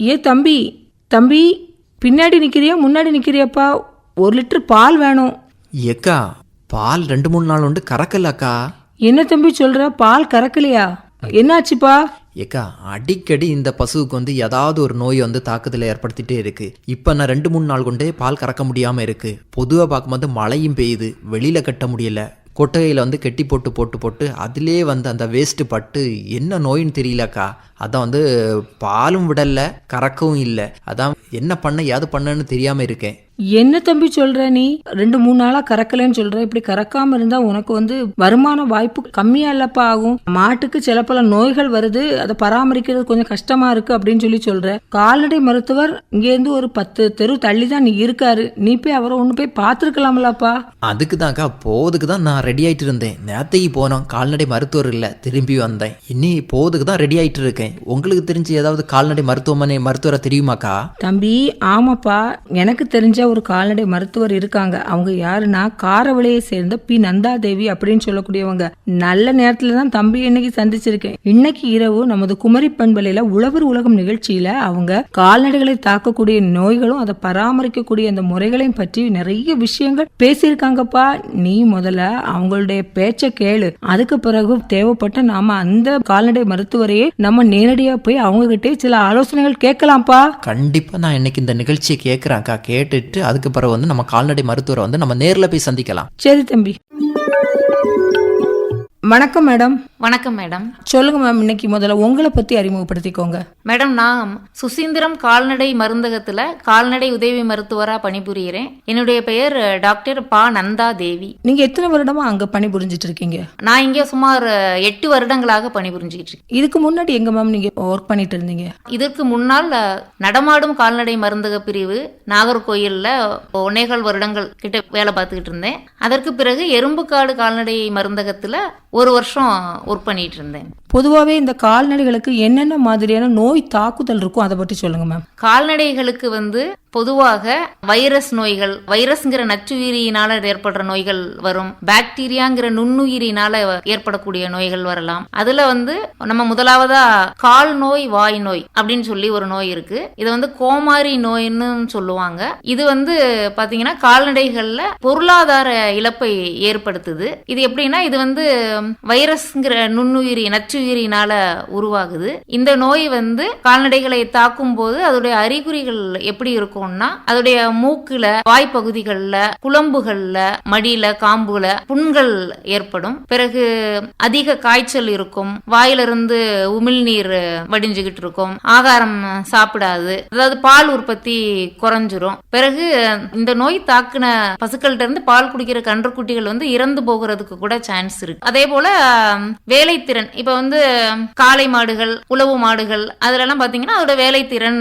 ஏ தம்பி தம்பி பின்னாடி நிக்கிறியா முன்னாடி நிக்கிறியாப்பா? ஒரு லிட்டர் பால் வேணும். ஏக்கா பால் ரெண்டு மூணு நாள் உண்டு கறக்கலக்கா. என்ன தம்பி சொல்ற? பால் கறக்கலையா? என்னாச்சுப்பா? ஏக்கா அடிக்கடி இந்த பசுவுக்கு வந்து ஏதாவது ஒரு நோய் வந்து தாக்குதலை ஏற்படுத்திட்டே இருக்கு. இப்போ நான் ரெண்டு மூணு நாள் கொண்டே பால் கறக்க முடியாம இருக்கு. பொதுவாக பார்க்கும்போது மழையும் பெய்யுது. வெளியில கட்ட முடியல. கொட்டகையில் வந்து கெட்டி போட்டு போட்டு போட்டு அதிலே வந்து அந்த வேஸ்ட்டு பட்டு என்ன நோயின்னு தெரியலக்கா. அதான் வந்து பாலும் விடல கறக்கவும் இல்லை. அதான் என்ன பண்ண ஏது பண்ணன்னு தெரியாம இருக்கேன். என்ன தம்பி சொல்ற நீ? ரெண்டு மூணு நாளா கறக்கலைன்னு சொல்ற. இப்படி கறக்காம இருந்தா உனக்கு வந்து வருமான வாய்ப்பு கம்மியா இல்லப்பா ஆகும். மாட்டுக்கு சில பல நோய்கள் வருது. அதை பராமரிக்கிறது கொஞ்சம் கஷ்டமா இருக்கு அப்படின்னு சொல்லி சொல்ற. கால்நடை மருத்துவர் இங்க இருந்து ஒரு பத்து தெரு தள்ளி தான் நீ இருக்காரு. நீ போய் அவரை ஒண்ணு போய் பார்த்துருக்கலாம்லப்பா. அதுக்கு தான்க்கா போவதுக்கு தான் நான் ரெடி ஆயிட்டு இருந்தேன். நேத்தைக்கு போனோம். கால்நடை மருத்துவர் இல்லை. திரும்பி வந்தேன். இனி போவதுக்கு தான் ரெடி ஆயிட்டு இருக்கேன். உங்களுக்கு தெரிஞ்சு ஏதாவது கால்நடை மருத்துவமனை மருத்துவரை தெரியுமாக்கா? தம்பி ஆமாப்பா. எனக்கு தெரிஞ்ச ஒரு கால்நடை மருத்துவர் இருக்காங்க. அவங்க யாருன்னா காரவளையை சேர்ந்த பி. நந்தாதேவி அப்படின்னு சொல்லக்கூடியவங்க. நல்ல நேரத்துல தான் தம்பி இன்னைக்கு சந்திச்சிருக்கேன். இன்னைக்கு இரவு நமது குமரி பண்பலையில உழவர் உலகம் நிகழ்ச்சியில அவங்க கால்நடைகளை தாக்கக்கூடிய நோய்களும் அதை பராமரிக்கக்கூடிய அந்த முறைகளையும் பற்றி நிறைய விஷயங்கள் பேசியிருக்காங்கப்பா. நீ முதல்ல அவங்களுடைய பேச்சை கேளு. அதுக்கு பிறகு தேவைப்பட்ட நாம அந்த கால்நடை மருத்துவரையே நம்ம நேரடியா போய் அவங்க கிட்டே சில ஆலோசனைகள் கேட்கலாம்ப்பா. கண்டிப்பாக நான் இன்னைக்கு இந்த நிகழ்ச்சியை கேட்குறேன்க்கா கேட்டுட்டு அதுக்கு பிறகு வந்து நம்ம கால்நடை மருத்துவரை வந்து நம்ம நேரில் போய் சந்திக்கலாம். சரி தம்பி. வணக்கம் மேடம். வணக்கம் மேடம். சொல்லுங்க மேம் இன்னைக்கு முதல்ல உங்களை பத்தி அறிமுகப்படுத்திக்கோங்க. மேடம் நான் சுசீந்திரம் கால்நடை மருந்தகத்துல கால்நடை உதவி மருத்துவரா பணிபுரிகிறேன் என்னுடைய பெயர் டாக்டர் பா. நந்தா தேவி. நீங்க எத்தனை வருடமா அங்க பணி புரிஞ்சிட்டு இருக்கீங்க? நான் இங்கே சுமார் எட்டு வருடங்களாக பணிபுரிஞ்சுக்கிட்டு இருக்கேன். இதுக்கு முன்னாடி எங்க மேம் நீங்க ஒர்க் பண்ணிட்டு இருந்தீங்க? இதற்கு முன்னால் நடமாடும் கால்நடை மருந்தக பிரிவு நாகர்கோயில்ல ஒன்னேகால் வருடங்கள் கிட்ட வேலை பார்த்துக்கிட்டு இருந்தேன். அதற்கு பிறகு எறும்புக்காடு கால்நடை மருந்தகத்துல ஒரு வருஷம் ஒர்க் பண்ணிட்டு இருந்தேன். பொதுவாகவே இந்த கால்நடைகளுக்கு என்னென்ன மாதிரியான நோய் தாக்குதல் இருக்கும் அதை பற்றி சொல்லுங்க மேம் கால்நடைகளுக்கு வந்து பொதுவாக வைரஸ் நோய்கள் வைரஸ்ங்கிற நச்சுயிரியினால ஏற்படுற நோய்கள் வரும். பாக்டீரியாங்கிற நுண்ணுயிரினால ஏற்படக்கூடிய நோய்கள் வரலாம். அதுல வந்து நம்ம முதலாவதா கால் நோய் வாய் நோய் அப்படின்னு சொல்லி ஒரு நோய் இருக்கு. இது வந்து கோமாரி நோய்னு சொல்லுவாங்க. இது வந்து பாத்தீங்கன்னா கால்நடைகள்ல பொருளாதார இழப்பை ஏற்படுத்துது. இது எப்படின்னா இது வந்து வைரஸ்ங்கிற நுண்ணுயிரி நச்சுயிரினால உருவாகுது. இந்த நோய் வந்து கால்நடைகளை தாக்கும் போது அதோட அதோடைய அறிகுறிகள் எப்படி இருக்கும்னா அதோடைய மூக்குல வாய்ப்பகுதிகளில் குழம்புகள்ல மடியில காம்புல புண்கள் ஏற்படும். பிறகு அதிக காய்ச்சல் இருக்கும். வாயிலிருந்து உமிழ்நீர் வடிஞ்சுகிட்டு இருக்கும். ஆகாரம் சாப்பிடாது. அதாவது பால் உற்பத்தி குறைஞ்சிரும். பிறகு இந்த நோய் தாக்குன பசுக்கள்கிட்ட இருந்து பால் குடிக்கிற கன்றுக்குட்டிகள் வந்து இறந்து போகிறதுக்கு கூட சான்ஸ் இருக்கு. அதே போல வேலைத்திறன். இப்ப வந்து காளை மாடுகள் உழவு மாடுகள் அதுலலாம் பாத்தீங்கன்னா அதோட வேலைத்திறன்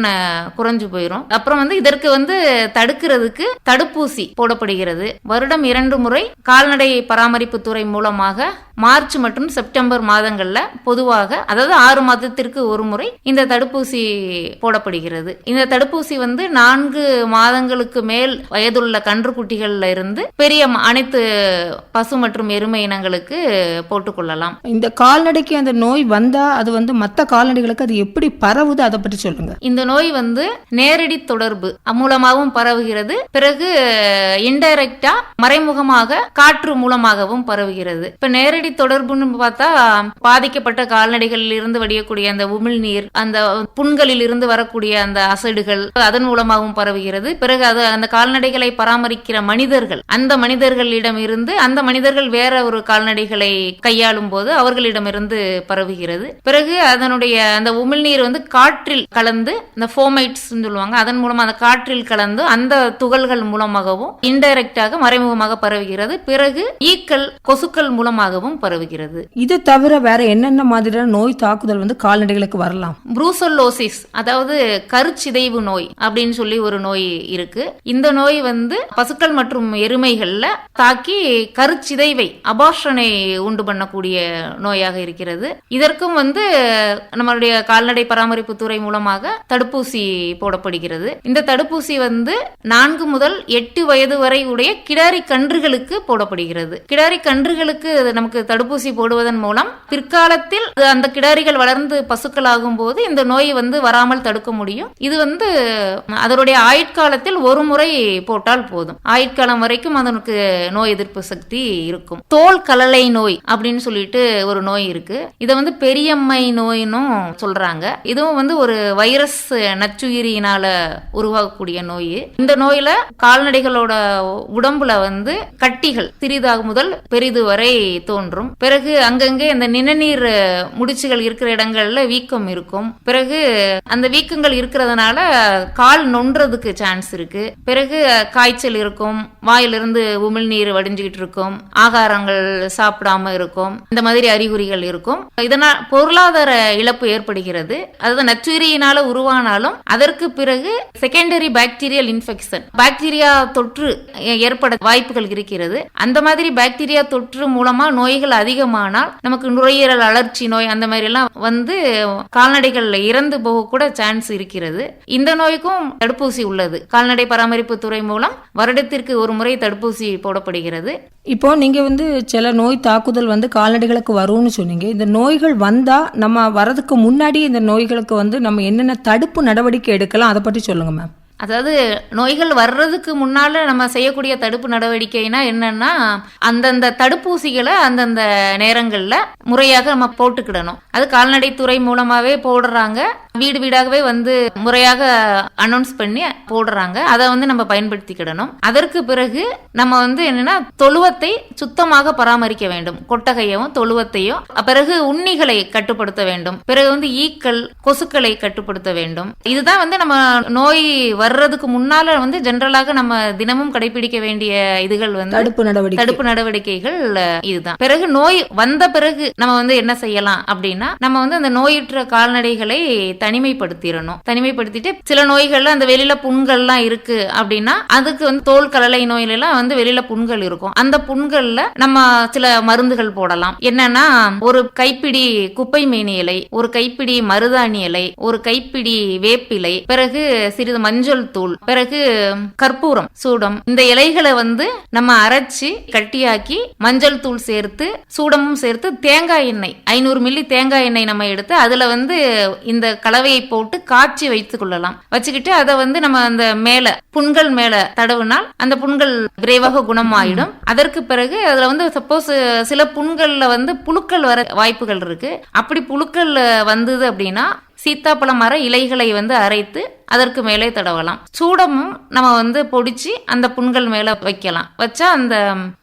குறைஞ்சு போயிடும் அப்புறம் வந்து இதற்கு வந்து தடுக்கிறதுக்கு தடுப்பூசி போடப்படுகிறது. வருடம் இரண்டு முறை கால்நடை பராமரிப்பு துறை மூலமாக மார்ச் மற்றும் செப்டம்பர் மாதங்கள்ல பொதுவாக அதாவது ஆறு மாதத்திற்கு ஒரு முறை இந்த தடுப்பூசி போடப்படுகிறது. இந்த தடுப்பூசி வந்து நான்கு மாதங்களுக்கு மேல் வயதுள்ள கன்றுக்குட்டிகள்ல இருந்து பெரிய அனைத்து பசு மற்றும் எருமை இனங்களுக்கு போட்டுக்கொள்ளலாம். இந்த கால்நடைக்கு அந்த நோய் வந்தா அது வந்து மற்ற கால்நடைகளுக்கு அது எப்படி பரவுது அதை பற்றி சொல்லுங்க. இந்த நோய் வந்து வந்து நேரடி தொடர்பு மூலமாகவும் பரவுகிறது. பிறகு இன்டைரக்டா மறைமுகமாக காற்று மூலமாகவும் பரவுகிறது. இப்ப நேரடி தொடர்புன்னு பார்த்தா பாதிக்கப்பட்ட கால்நடைகளில் இருந்து வடியக்கூடிய அந்த உமிழ்நீர் அந்த புண்களில் இருந்து வரக்கூடிய அந்த அசடுகள் அதன் மூலமாகவும் பரவுகிறது. பிறகு அது அந்த கால்நடைகளை பராமரிக்கிற மனிதர்கள் அந்த மனிதர்களிடம் இருந்து அந்த மனிதர்கள் வேற ஒரு கால்நடைகளை கையாளும் போது அவர்களிடமிருந்து பரவுகிறது. பிறகு அதனுடைய அந்த உமிழ்நீர் வந்து காற்றில் கலந்து இந்த ஃபோமைட்ஸ் சொல்லுவாங்க. அதன் மூலமா அந்த காற்றில் கலந்து அந்த துகள்கள் மூலமாகவும் இன்டைரக்டாக மறைமுகமாக பரவுகிறது. பிறகு ஈக்கள் கொசுக்கள் மூலமாகவும் பரவுகிறது. இதை தவிர வேற என்னென்ன மாதிரியான நோய் தாக்குதல் வந்து கால்நடைகளுக்கு வரலாம்? ப்ரூசல்லோசிஸ் அதாவது கருச்சிதைவு நோய் அப்படின்னு சொல்லி ஒரு நோய் இருக்கு. இந்த நோய் வந்து பசுக்கள் மற்றும் எருமைகள்ல தாக்கி கருச்சிதைவை அபார்ஷனை உண்டு பண்ணக்கூடிய நோயாக இருக்கிறது. இதற்கும் வந்து நம்மளுடைய கால்நடை பராமரிப்பு துறை மூலமாக தடுப்பூசி போடப்படுகிறது. இந்த தடுப்பூசி வந்து நான்கு முதல் எட்டு வயது வரை உடைய கிடாரி கன்றுகளுக்கு போடப்படுகிறது. கிடாரி கன்றுகளுக்கு நமக்கு தடுப்பூசி போடுவதன் மூலம் பிற்காலத்தில் அந்த கிடாரிகள் வளர்ந்து பசுக்களாகும் போது இந்த நோய் வந்து வராமல் தடுக்க முடியும். இது வந்து அதனுடைய ஆயுட்காலத்தில் ஒரு முறை போட்டால் போதும். ஆயுட்காலம் வரைக்கும் அதனுக்கு நோய் எதிர்ப்பு சக்தி இருக்கும். தோல் கலலை நோய் அப்படின்னு சொல்லிட்டு ஒரு நோய் இருக்கு. இதை வந்து பெரியம்மை நோயினும் சொல்றாங்க. இதுவும் வந்து ஒரு வைரஸ் நச்சுயிரியினால உருவாகக்கூடிய நோய். இந்த நோயில கால்நடைகளோட உடம்புல வந்து கட்டிகள் சிறிதாக முதல் பெரிது வரை தோன்றும். பிறகு அங்கங்கே இந்த நிணநீர் முடிச்சுகள் இருக்கிற இடங்கள்ல வீக்கம் இருக்கும். பிறகு அந்த வீக்கங்கள் இருக்கிறதுனால கால் நொன்றதுக்கு சான்ஸ் இருக்கு. பிறகு காய்ச்சல் இருக்கும். வாயிலிருந்து உமிழ்நீர் வடிஞ்சுக்கிட்டு இருக்கும். ஆகாரங்கள் சாப்பிடாம இருக்கும். இந்த மாதிரி அறிகுறிகள் இருக்கும். இதனால் பொருளாதார இழப்பு ஏற்படுகிறது. அதாவது நச்சுயிரியினால உருவானாலும் அதற்கு பிறகு செகண்டரி பாக்டீரியல் இன்ஃபெக்ஷன் பாக்டீரியா தொற்று ஏ- ஏற்பட வாய்ப்புகள் இருக்கிறது. அந்த மாதிரி பாக்டீரியா தொற்று மூலமா நோய்கள் அதிகமானால் நமக்கு நுரையீரல் அழற்சி நோய் அந்த மாதிரி எல்லாம் வந்து கால்நடைகள் இறந்து போக கூட சான்ஸ் இருக்கிறது. இந்த நோய்க்கும் தடுப்பூசி உள்ளது. கால்நடை பராமரிப்பு துறை மூலம் வருடத்திற்கு ஒரு முறை தடுப்பூசி போடப்படுகிறது. இப்போ நீங்க வந்து சில நோய் தாக்குதல் வந்து கால்நடைகளுக்கு வரும்னு சொன்னீங்க. இந்த நோய்கள் வந்தா நம்ம வரதுக்கு முன்னாடி இந்த நோய்களுக்கு வந்து நம்ம என்னென்ன தடுப்பு நடவடிக்கை எடுக்கலாம். அதை பற்றி சொல்லுங்க மேம் அதாவது நோய்கள் வர்றதுக்கு முன்னால் நம்ம செய்யக்கூடிய தடுப்பு நடவடிக்கைனா என்னன்னா அந்தந்த தடுப்பூசிகளை அந்தந்த நேரங்களில் முறையாக நம்ம போட்டுக்கிடணும். அது கால்நடைத்துறை மூலமாகவே போடுறாங்க. வீடு வீடாகவே வந்து முறையாக அனௌன்ஸ் பண்ணி போடுறாங்க. அதை வந்து நம்ம பயன்படுத்திக்கிடணும். அதற்கு பிறகு நம்ம வந்து என்னன்னா தொழுவத்தை சுத்தமாக பராமரிக்க வேண்டும். கொட்டகையும் தொழுவத்தையும் பிறகு உண்ணிகளை கட்டுப்படுத்த வேண்டும். பிறகு வந்து ஈக்கள் கொசுக்களை கட்டுப்படுத்த வேண்டும். இதுதான் வந்து நம்ம நோய் வர்றதுக்கு முன்னால வந்து ஜென்ரலாக நம்ம தினமும் கடைபிடிக்க வேண்டிய இதுகள் வந்து தடுப்பு நடவடிக்கை. தடுப்பு நடவடிக்கைகள் இதுதான். பிறகு நோய் வந்த பிறகு நம்ம வந்து என்ன செய்யலாம் அப்படின்னா நம்ம வந்து அந்த நோயுற்ற கால்நடைகளை தனிமைப்படுத்திடணும். தனிமைப்படுத்திட்டு சில நோய்கள்ல அந்த வெளியில புண்கள்லாம் இருக்கு அப்படின்னா அதுக்கு வந்து தோல் கலலை நோயில எல்லாம் வந்து வெளியில புண்கள் இருக்கும். அந்த புண்கள்ல நம்ம சில மருந்துகள் போடலாம். என்னன்னா ஒரு கைப்பிடி குப்பை மேனி இலை ஒரு கைப்பிடி மருதாணி இலை ஒரு கைப்பிடி வேப்பிலை பிறகு சிறிது மஞ்சள் தூள் பிறகு கற்பூரம் சூடம். இந்த இலைகளை வந்து நம்ம அரைச்சி கட்டியாக்கி மஞ்சள் தூள் சேர்த்து சூடமும் சேர்த்து தேங்காய் எண்ணெய் ஐநூறு மில்லி தேங்காய் எண்ணெய் நம்ம எடுத்து அதுல வந்து இந்த கலவையை போட்டு காய்ச்சி வைத்துக் கொள்ளலாம். வச்சுக்கிட்டு அதை வந்து நம்ம அந்த மேல புண்கள் மேல தடவுனால் அந்த புண்கள் விரைவாக குணமாயிடும். அதற்கு பிறகு அதுல வந்து சப்போஸ் சில புண்கள்ல வந்து புழுக்கள் வர வாய்ப்புகள் இருக்கு. அப்படி புழுக்கள் வந்தது அப்படின்னா சீத்தாப்பழம் மர இலைகளை வந்து அரைத்து அதற்கு மேலே தடவலாம். சூடமும் நம்ம வந்து பொடிச்சு அந்த புண்கள் மேல வைக்கலாம். வச்சா அந்த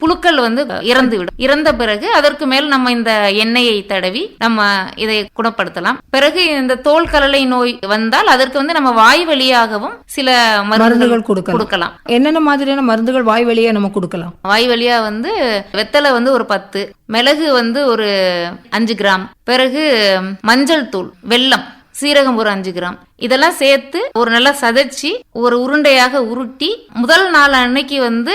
புழுக்கள் வந்து இறந்து விடும் இறந்த பிறகு அதற்கு மேல் நம்ம இந்த எண்ணெயை தடவி நம்ம இதை குணப்படுத்தலாம். பிறகு இந்த தோல் கலலை நோய் வந்தால் அதற்கு வந்து நம்ம வாய் வழியாகவும் சில மருந்துகள் கொடுக்கலாம். என்னென்ன மாதிரியான மருந்துகள் வாய் வழியா நம்ம கொடுக்கலாம்? வாய் வழியா வந்து வெத்தலை வந்து ஒரு பத்து மிளகு வந்து ஒரு அஞ்சு கிராம் பிறகு மஞ்சள் தூள் வெல்லம். சீரகம் ஒரு அஞ்சு கிராம். இதெல்லாம் சேர்த்து ஒரு நல்லா சதைச்சி ஒரு உருண்டையாக உருட்டி முதல் நாள் அன்னைக்கு வந்து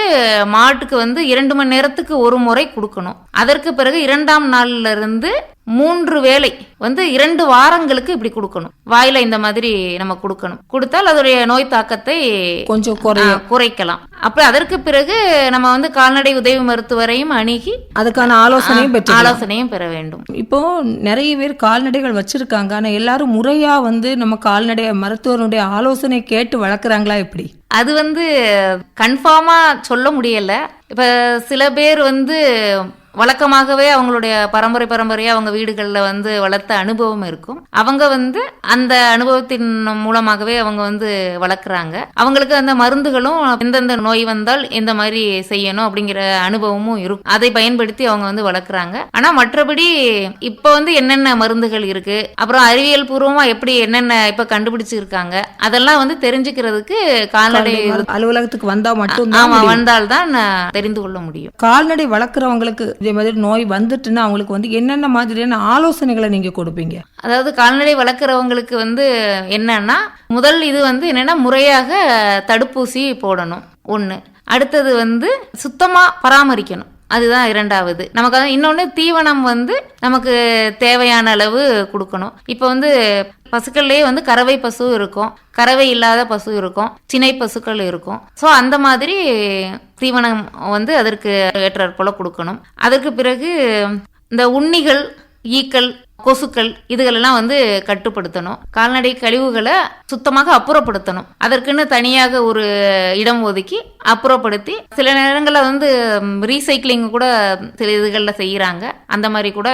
மாட்டுக்கு வந்து இரண்டு மணி நேரத்துக்கு ஒரு முறை கொடுக்கணும். அதற்கு பிறகு இரண்டாம் நாள்ல இருந்து மூன்று வேளை வந்து இரண்டு வாரங்களுக்கு இப்படி கொடுக்கணும். வாயில இந்த மாதிரி நம்ம கொடுக்கணும். கொடுத்தால் அதோடைய நோய் தாக்கத்தை கொஞ்சம் குறைக்கலாம். அப்ப அதற்கு பிறகு நம்ம வந்து கால்நடை உதவி மருத்துவரையும் அணுகி அதுக்கான ஆலோசனையும் பெற்று ஆலோசனையும் பெற வேண்டும். இப்போ நிறைய பேர் கால்நடைகள் வச்சிருக்காங்க. ஆனா எல்லாரும் முறையா வந்து நம்ம கால்நடை மருத்துவனுடைய ஆலோசனை கேட்டு வளர்க்குறாங்களா எப்படி? அது வந்து கன்ஃபார்மா சொல்ல முடியல. இப்ப சில பேர் வந்து வழக்கமாகவே அவங்களுடைய பரம்பரை பரம்பரையா அவங்க வீடுகளில் வந்து வளர்த்த அனுபவம் இருக்கும். அவங்க வந்து அந்த அனுபவத்தின் மூலமாகவே அவங்க வந்து வளர்க்குறாங்க. அவங்களுக்கு அந்த மருந்துகளும் எந்தெந்த நோய் வந்தால் எந்த மாதிரி செய்யணும் அப்படிங்கிற அனுபவமும் இருக்கும். அதை பயன்படுத்தி அவங்க வந்து வளர்க்குறாங்க. ஆனா மற்றபடி இப்போ வந்து என்னென்ன மருந்துகள் இருக்கு? அப்புறம் அறிவியல் பூர்வமா எப்படி என்னென்ன இப்ப கண்டுபிடிச்சிருக்காங்க? அதெல்லாம் வந்து தெரிஞ்சுக்கிறதுக்கு கால்நடை அலுவலகத்துக்கு வந்தா மட்டும் ஆமா வந்தால்தான் தெரிந்து கொள்ள முடியும். கால்நடை வளர்க்குறவங்களுக்கு இதே மாதிரி நோய் வந்துட்டுன்னா அவங்களுக்கு வந்து என்னென்ன மாதிரியான ஆலோசனைகளை நீங்கள் கொடுப்பீங்க? அதாவது கால்நடை வளர்க்குறவங்களுக்கு வந்து என்னன்னா முதல் இது வந்து என்னென்னா முறையாக தடுப்பூசி போடணும். ஒன்று அடுத்தது வந்து சுத்தமாக பராமரிக்கணும். அதுதான் இரண்டாவது. நமக்கு இன்னொன்று தீவனம் வந்து நமக்கு தேவையான அளவு கொடுக்கணும். இப்போ வந்து பசுக்கள்லேயே வந்து கறவை பசு இருக்கும். கறவை இல்லாத பசு இருக்கும். சினை பசுக்கள் இருக்கும். ஸோ அந்த மாதிரி தீவனம் வந்து அதற்கு ஏற்றாற்போல் கொடுக்கணும். அதற்கு பிறகு இந்த உண்ணிகள் ஈக்கள் கொசுக்கள் இதுகளெல்லாம் வந்து கட்டுப்படுத்தணும். கால்நடை கழிவுகளை சுத்தமாக அப்புறப்படுத்தணும். அதற்குன்னு தனியாக ஒரு இடம் ஒதுக்கி அப்புறப்படுத்தி சில நேரங்களில் வந்து ரீசைக்ளிங் கூட சில இதுகளில் செய்கிறாங்க அந்த மாதிரி கூட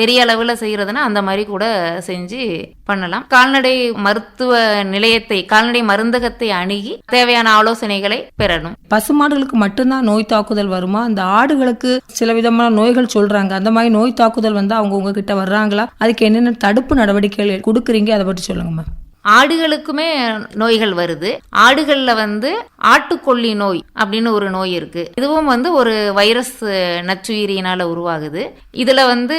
பெரிய அளவில் செய்கிறதுனா அந்த மாதிரி கூட செஞ்சு பண்ணலாம். கால்நடை மருத்துவ நிலையத்தை கால்நடை மருந்தகத்தை அணுகி தேவையான ஆலோசனைகளை பெறணும். பசுமாடுகளுக்கு மட்டும்தான் நோய் தாக்குதல் வருமா? அந்த ஆடுகளுக்கு சில விதமான நோய்கள் சொல்றாங்க. அந்த மாதிரி நோய் தாக்குதல் வந்து அவங்க உங்ககிட்ட வர்றாங்களா? அதுக்கு என்னென்ன தடுப்பு நடவடிக்கைகள் கொடுக்குறீங்க? அதை பற்றி சொல்லுங்கம்மா ஆடுகளுக்குமே நோய்கள் வருது. ஆடுகளில் வந்து ஆட்டுக்கொல்லி நோய் அப்படின்னு ஒரு நோய் இருக்கு. இதுவும் வந்து ஒரு வைரஸ் நச்சுயிரியினால உருவாகுது. இதுல வந்து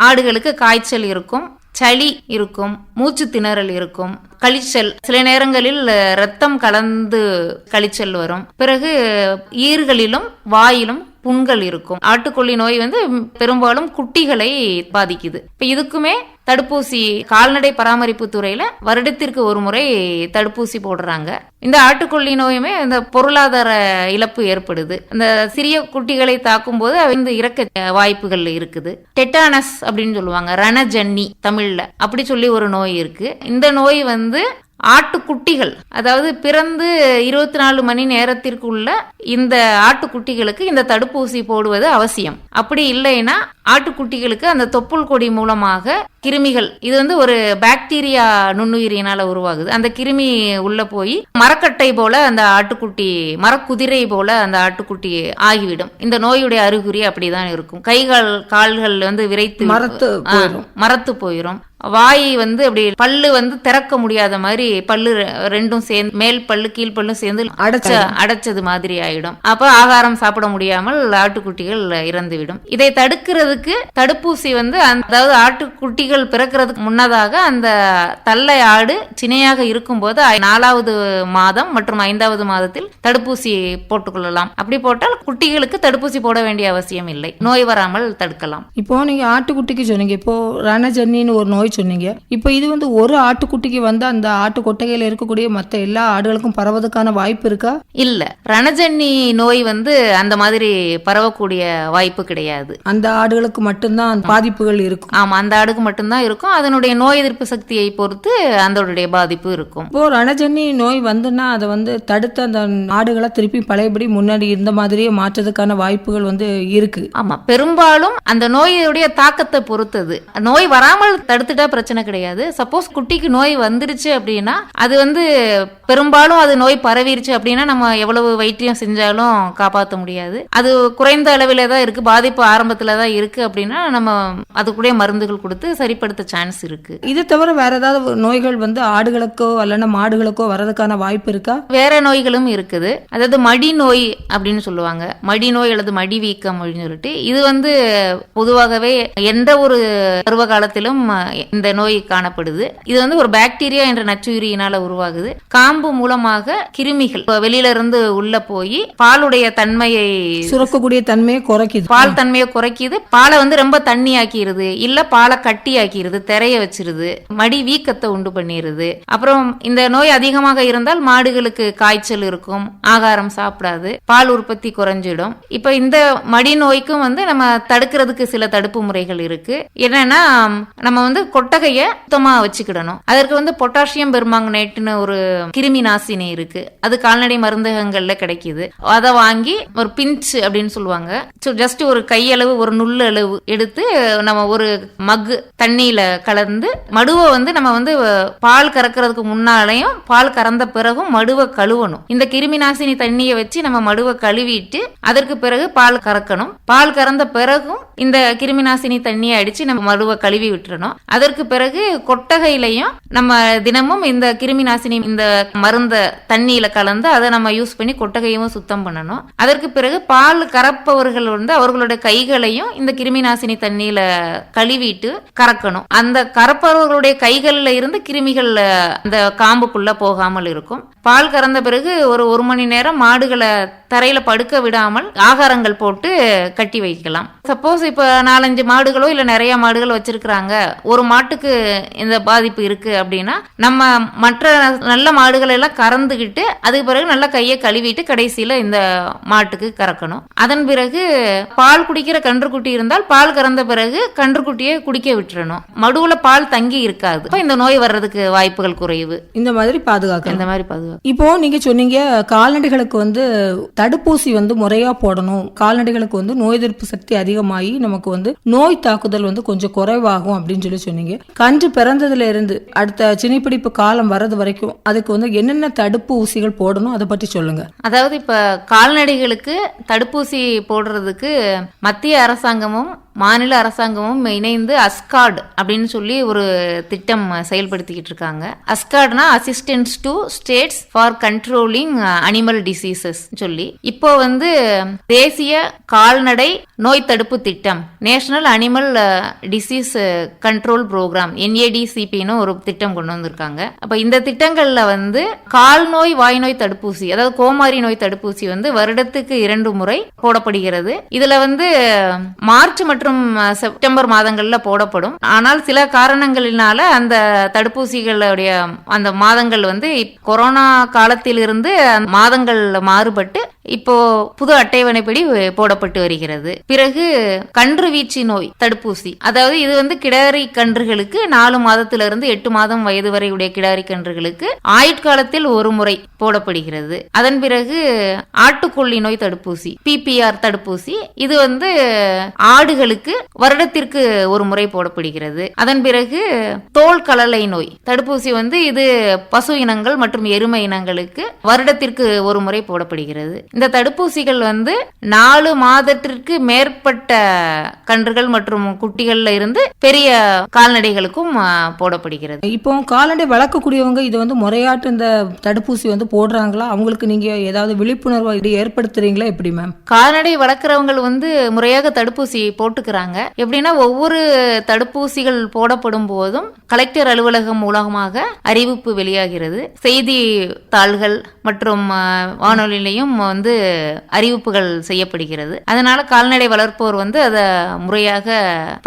ஆடுகளுக்கு காய்ச்சல் இருக்கும் சளி இருக்கும் மூச்சு திணறல் இருக்கும் கழிச்சல். சில நேரங்களில் ரத்தம் கலந்து கழிச்சல் வரும். பிறகு ஈர்களிலும் வாயிலும் புண்கள் இருக்கும். ஆட்டுக்கொல்லி நோய் வந்து பெரும்பாலும் குட்டிகளை பாதிக்குது. இப்ப இதுக்குமே தடுப்பூசி கால்நடை பராமரிப்பு துறையில வருடத்திற்கு ஒரு முறை தடுப்பூசி போடுறாங்க. இந்த ஆட்டுக்கொல்லி நோயுமே இந்த பொருளாதார இழப்பு ஏற்படுது. இந்த சிறிய குட்டிகளை தாக்கும் போது வந்து இறக்க வாய்ப்புகள் இருக்குது. டெட்டானஸ் அப்படின்னு சொல்லுவாங்க. ரணஜன்னி தமிழ்ல. அப்படி சொல்லி ஒரு நோய் இருக்கு. இந்த நோய் வந்து ஆட்டுக்குட்டிகள். அதாவது பிறந்து இருபத்தி நாலு மணி நேரத்திற்குள்ள இந்த ஆட்டுக்குட்டிகளுக்கு இந்த தடுப்பூசி போடுவது அவசியம். அப்படி இல்லைன்னா ஆட்டுக்குட்டிகளுக்கு அந்த தொப்புள் கொடி மூலமாக கிருமிகள் இது வந்து ஒரு பாக்டீரியா நுண்ணுயிரினால உருவாகுது. அந்த கிருமி உள்ள போய் மரக்கட்டை போல அந்த ஆட்டுக்குட்டி மரக்குதிரை போல அந்த ஆட்டுக்குட்டி ஆகிவிடும். இந்த நோயுடைய அறிகுறி அப்படிதான் இருக்கும். கைகள் கால்கள் வந்து விரைத்து மரத்து மரத்து போயிடும் வாய் வந்து அப்படி பல்லு வந்து திறக்க முடியாத மாதிரி பல்லு ரெண்டும் சேர்ந்து மேல் பல்லு கீழ் பல்லும் சேர்ந்து அடைச்ச அடைச்சது மாதிரி ஆயிடும். அப்ப ஆகாரம் சாப்பிட முடியாமல் ஆட்டுக்குட்டிகள் இறந்துவிடும். இதை தடுக்கிறதுக்கு தடுப்பூசி வந்து அதாவது ஆட்டுக்குட்டிகள் பிறக்கிறதுக்கு முன்னதாக அந்த தள்ளை ஆடு சினையாக இருக்கும்போது நாலாவது மாதம் மற்றும் ஐந்தாவது மாதத்தில் தடுப்பூசி போட்டுக்கொள்ளலாம். அப்படி போட்டால் குட்டிகளுக்கு தடுப்பூசி போட வேண்டிய அவசியம் இல்லை. நோய் வராமல் தடுக்கலாம். இப்போ நீங்க ஆட்டுக்குட்டிக்கு சொன்னீங்க. இப்போ ரணஜன்னின்னு ஒரு நோய் சொன்னீங்க. இப்போ இது வந்து ஒரு ஆட்டுக்குட்டிக்கு வந்து அந்த ஆட்டு கொட்டையில இருக்கக்கூடிய மற்ற எல்லா ஆடுகளுக்கும் பரவதுக்கான வாய்ப்பு இருக்கா? இல்ல. ரணஜன்னி நோய் வந்து அந்த மாதிரி பரவக்கூடிய வாய்ப்பு கிடையாது. அந்த ஆடுகளுக்கு மட்டும்தான் பாதிப்புகள் இருக்கும். ஆமா அந்த ஆடுக்கு மட்டும்தான் இருக்கும். அதனுடைய நோய் எதிர்ப்பு சக்தியை பொறுத்து அதனுடைய பாதிப்பு இருக்கும். இப்போ ரணஜன்னி நோய் வந்துன்னா அதை வந்து தடுத்து அந்த ஆடுகளை திருப்பி பழையபடி முன்னாடி இருந்த மாதிரியே மாற்றதுக்கான வாய்ப்புகள் வந்து இருக்கு. ஆமா பெரும்பாலும் அந்த நோயுடைய தாக்கத்தை பொறுத்தது. நோய் வராமல் தடுத்துட்டா பிரச்சனை கிடையாது. சப்போஸ் குட்டிக்கு நோய் வந்துருச்சு அப்படின்னா அது வந்து பெரும்பாலும் அது நோய் பரவிருச்சு அப்படின்னா நம்ம எவ்வளவு வைத்தியம் செஞ்சாலும் காப்பாற்ற முடியாது. அது குறைந்த அளவில் தான் இருக்கு. பாதிப்பு ஆரம்பத்துல தான் இருக்கு அப்படின்னா நம்ம அதுக்குடைய மருந்துகள் கொடுத்து சரிப்படுத்த சான்ஸ் இருக்கு. இது தவிர வேற ஏதாவது நோய்கள் வந்து ஆடுகளுக்கோ அல்லனா மாடுகளுக்கோ வர்றதுக்கான வாய்ப்பு இருக்கா? வேற நோய்களும் இருக்குது. அதாவது மடி நோய் அப்படின்னு சொல்லுவாங்க. மடி நோய் அல்லது மடி வீக்கம் அப்படின்னு சொல்லிட்டு இது வந்து பொதுவாகவே எந்த ஒரு பருவ காலத்திலும் இந்த நோய் காணப்படுது. இது வந்து ஒரு பாக்டீரியா என்ற நச்சுயிரியினால உருவாகுது. காம்பு மூலமாக கிருமிகள் வெளியில இருந்து உள்ள போய் பாலுடைய தன்மையை சுரக்கக்கூடிய தன்மையை குறைக்குது. பால் தன்மையை குறைக்குது. பாலை வந்து ரொம்ப தண்ணி ஆக்கிடுது இல்ல பாலை கட்டி ஆக்கிடுது திரைய வச்சிருது. மடி வீக்கத்தை உண்டு பண்ணிடுது அப்புறம் இந்த நோய் அதிகமாக இருந்தால் மாடுகளுக்கு காய்ச்சல் இருக்கும் ஆகாரம் சாப்பிடாது பால் உற்பத்தி குறைஞ்சிடும். இப்ப இந்த மடி நோய்க்கும் வந்து நம்ம தடுக்கிறதுக்கு சில தடுப்பு முறைகள் இருக்கு. என்னன்னா நம்ம வந்து கொட்டகைய சுத்தமா வச்சுக்கிடணும். அதற்கு வந்து பொட்டாசியம் பெர்மாங்கனேட்னு ஒரு கிருமி நாசினி இருக்கு. அது கால்நடை மருந்தகங்கள்ல கிடைக்குது. அதை வாங்கி ஒரு பிஞ்ச் அப்படின்னு சொல்லுவாங்க. ஜஸ்ட் ஒரு கையளவு ஒரு நுள்ளு அளவு எடுத்து நம்ம ஒரு மக்கு தண்ணியில கலந்து மடுவை வந்து நம்ம வந்து பால் கறக்கிறதுக்கு முன்னாலையும் பால் கறந்த பிறகும் மடுவை கழுவணும். இந்த கிருமி நாசினி தண்ணியை வச்சு நம்ம மடுவை கழுவிட்டு அதற்கு பிறகு பால் கறக்கணும். பால் கறந்த பிறகும் இந்த கிருமி நாசினி தண்ணியை அடிச்சு நம்ம மடுவை கழுவி விட்டுறணும். அதை அதற்கு பிறகு கொட்டகையிலையும் நம்ம தினமும் இந்த கிருமி நாசினி இந்த மருந்த தண்ணியில கலந்து அதை நம்ம யூஸ் பண்ணி கொட்டகையும் சுத்தம் பண்ணணும். அதற்கு பிறகு பால் கறப்பவர்கள் வந்து அவர்களுடைய கைகளையும் இந்த கிருமி நாசினி தண்ணியில கழுவிட்டு கறக்கணும். அந்த கறப்பவர்களுடைய கைகள்ல இருந்து கிருமிகள் அந்த காம்புக்குள்ள போகாமல் இருக்கும். பால் கறந்த பிறகு ஒரு ஒரு மணி நேரம் மாடுகளை தரையில படுக்க விடாமல் ஆகாரங்கள் போட்டு கட்டி வைக்கலாம். சப்போஸ் இப்ப நாலஞ்சு மாடுகளோ இல்ல நிறைய மாடுகள் வச்சிருக்கிறாங்க. ஒரு மாட்டுக்கு இந்த பாதிப்பு இருக்கு அப்படின்னா நம்ம மற்ற நல்ல மாடுகளை எல்லாம் கறந்துகிட்டு அதுக்கு பிறகு நல்லா கையை கழுவிட்டு கடைசியில இந்த மாட்டுக்கு கறக்கணும். அதன் பிறகு பால் குடிக்கிற கன்றுக்குட்டி இருந்தால் பால் கறந்த பிறகு கன்றுக்குட்டியை குடிக்க விட்டுறணும். மடுவுல பால் தங்கி இருக்காது. இந்த நோய் வர்றதுக்கு வாய்ப்புகள் குறைவு. இந்த மாதிரி பாதுகாக்கணும். இந்த மாதிரி பாதுகாப்பு இப்போ நீங்க சொன்னீங்க கால்நடைகளுக்கு வந்து தடுப்பூசி வந்து முறையா போடணும். கால்நடைகளுக்கு வந்து நோய் எதிர்ப்பு சக்தி அதிகமாகி நமக்கு வந்து நோய் தாக்குதல் வந்து கொஞ்சம் குறைவாகும் அப்படின்னு சொல்லி சொன்னீங்க. கன்று பிறந்ததுல இருந்து அடுத்த சினிப்பிடிப்பு காலம் வர்றது வரைக்கும் அதுக்கு வந்து என்னென்ன தடுப்பு ஊசிகள் போடணும் அதை பற்றி சொல்லுங்க. அதாவது இப்ப கால்நடைகளுக்கு தடுப்பூசி போடுறதுக்கு மத்திய அரசாங்கமும் மாநில அரசாங்கமும் இணைந்து அஸ்கார்டு அப்படின்னு சொல்லி ஒரு திட்டம் செயல்படுத்திக்கிட்டு இருக்காங்க. அஸ்கார்டுனா assistance to states for controlling animal diseases சொல்லி. இப்போ வந்து தேசிய கால்நடை நோய் தடுப்பு திட்டம் national animal disease control programme என்ஏடிசிபின்னு ஒரு திட்டம் கொண்டு வந்திருக்காங்க. அப்ப இந்த திட்டங்கள்ல வந்து கால் நோய் வாய் நோய் தடுப்பூசி அதாவது கோமாரி நோய் தடுப்பூசி வந்து வருடத்துக்கு இரண்டு முறை போடப்படுகிறது. இதுல வந்து uh, மார்ச் மற்றும் மற்றும் செப்டம்பர் மாதங்களில் போடப்படும். ஆனால் சில காரணங்களினால அந்த தடுப்பூசிகளுடைய அந்த மாதங்கள் வந்து இப்- கொரோனா காலத்திலிருந்து அந்த மாதங்கள் மாறுபட்டு இப்போ புது அட்டைவணைப்படி போடப்பட்டு வருகிறது. பிறகு கன்று வீச்சு நோய் தடுப்பூசி. அதாவது இது வந்து கிடாரி கன்றுகளுக்கு நாலு மாதத்திலிருந்து எட்டு மாதம் வயது வரை உடைய கிடாரி கன்றுகளுக்கு ஆயுட்காலத்தில் ஒரு முறை போடப்படுகிறது. அதன் பிறகு ஆட்டுக்கொல்லி நோய் தடுப்பூசி பிபிஆர் தடுப்பூசி இது வந்து ஆடுகளுக்கு வருடத்திற்கு ஒரு முறை போடப்படுகிறது. அதன் பிறகு தோல் கலலை நோய் தடுப்பூசி வந்து இது பசு இனங்கள் மற்றும் எருமை இனங்களுக்கு வருடத்திற்கு ஒரு முறை போடப்படுகிறது. இந்த தடுப்பூசிகள் வந்து நாலு மாதத்திற்கு மேற்பட்ட கன்றுகள் மற்றும் குட்டிகள்ல இருந்து பெரிய கால்நடைகளுக்கும் போடப்படுகிறது. இப்போ கால்நடை வளர்க்கக்கூடியவங்க இது வந்து முறையாட்டு இந்த தடுப்பூசி வந்து போடுறாங்களா? அவங்களுக்கு நீங்க ஏதாவது விழிப்புணர்வு இது ஏற்படுத்துறீங்களா? எப்படி மேம்? கால்நடை வளர்க்குறவங்க வந்து முறையாக தடுப்பூசி போட்டுக்கிறாங்க. எப்படின்னா ஒவ்வொரு தடுப்பூசிகள் போடப்படும் போதும் கலெக்டர் அலுவலகம் மூலமாக அறிவிப்பு வெளியாகிறது. செய்தி தாள்கள் மற்றும் வானொலியிலையும் வந்து அறிவிப்புகள் செய்யப்படுகிறது. அதனால கால்நடை வளர்ப்போர் வந்து அதை முறையாக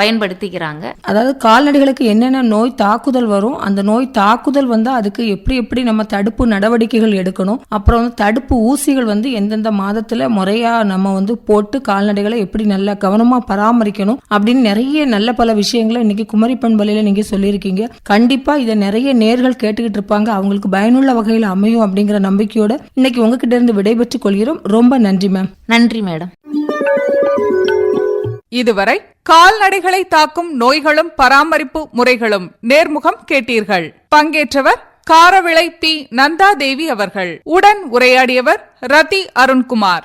பயன்படுத்திக்கிறாங்க. அதாவது கால்நடைகளுக்கு என்னென்ன நோய் தாக்குதல் வரும் அந்த நோய் தாக்குதல் வந்து அதுக்கு எப்படி எப்படி நம்ம தடுப்பு நடவடிக்கைகள் எடுக்கணும் அப்புறம் வந்து தடுப்பு ஊசிகள் வந்து எந்தெந்த மாதத்துல முறையா நம்ம வந்து போட்டு கால்நடைகளை எப்படி நல்லா கவனமா பராமரிக்கணும் அப்படின்னு நிறைய நல்ல பல விஷயங்களை இன்னைக்கு குமரி பண்பலையில நீங்க சொல்லியிருக்கீங்க. கண்டிப்பா இதை நிறைய நேர்கள் கேட்டுக்கிட்டு இருப்பாங்க. அவங்களுக்கு பயனுள்ள வகையில் அமையும் அப்படிங்கிற நம்பிக்கையோட இன்னைக்கு உங்ககிட்ட இருந்து விடைபெற்றுக் கொள்கிறோம். ரொம்ப நன்றி மேம் நன்றி மேடம் இதுவரை கால்நடைகளை தாக்கும் நோய்களும் பராமரிப்பு முறைகளும் நேர்முகம் கேட்டீர்கள். பங்கேற்றவர் காரவிளை பி. நந்தாதேவி அவர்கள். உடன் உரையாடியவர் ரதி அருண்குமார்.